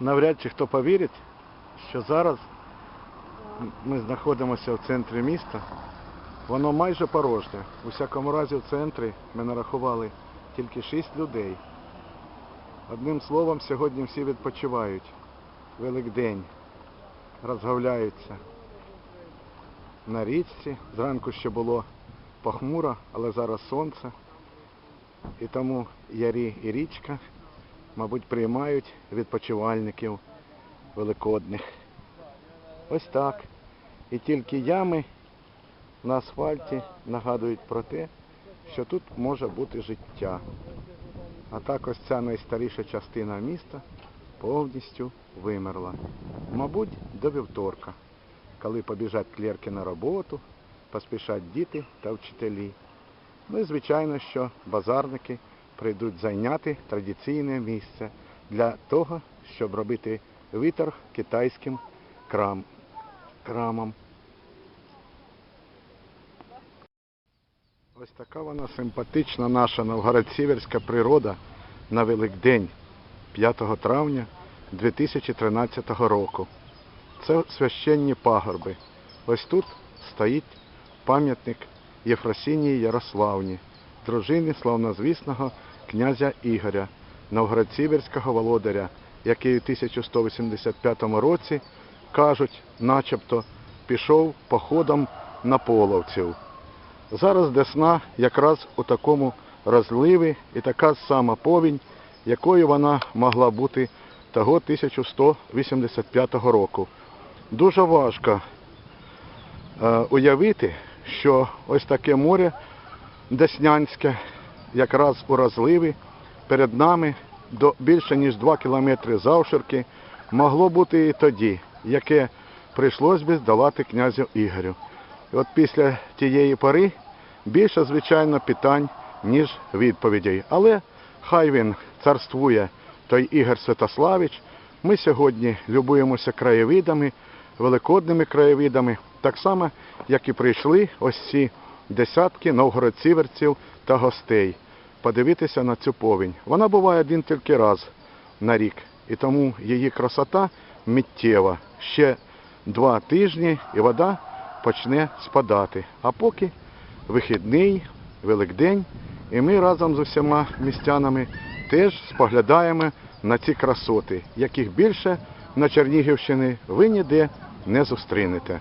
навряд чи хто повірить, що зараз ми знаходимося в центрі міста. Воно майже порожнє. У всякому разі в центрі ми нарахували тільки 6 людей. Одним словом, сьогодні всі відпочивають. Великдень. Розгавляються на річці. Зранку ще було похмуро, але зараз сонце. І тому ярі і річка, мабуть, приймають відпочивальників великодних. Ось так. І тільки ями на асфальті нагадують про те, що тут може бути життя. А так ось ця найстаріша частина міста повністю вимерла. Мабуть, до вівторка, коли побіжать клерки на роботу, поспішать діти та вчителі. Ну і звичайно, що базарники прийдуть зайняти традиційне місце для того, щоб робити виторг китайським крам, крамам. Ось така вона симпатична наша новгород-сіверська природа на Великдень 5 травня 2013 року. Це священні пагорби. Ось тут стоїть пам'ятник Єфросинії Ярославні, дружині славнозвісного князя Ігоря, новгород-сіверського володаря, який у 1185 році, кажуть, начебто пішов походом на половців. Зараз Десна якраз у такому розливі і така сама повінь, якою вона могла бути того 1185 року. Дуже важко е, уявити, що ось таке море Деснянське, якраз у розливі, перед нами до більше ніж 2 кілометри завширки, могло бути і тоді, яке прийшлось би здолати князю Ігорю. І от після тієї пори більше, звичайно, питань, ніж відповідей. Але хай він царствує, той Ігор Святославич. Ми сьогодні любуємося краєвидами, великодними краєвидами, так само, як і прийшли ось ці десятки новгородціверців та гостей подивитися на цю повінь. Вона буває один тільки раз на рік, і тому її красота миттєва. Ще два тижні і вода почне спадати. А поки вихідний, Великдень, і ми разом з усіма містянами теж споглядаємо на ці красоти, яких більше на Чернігівщині ви ніде не зустрінете.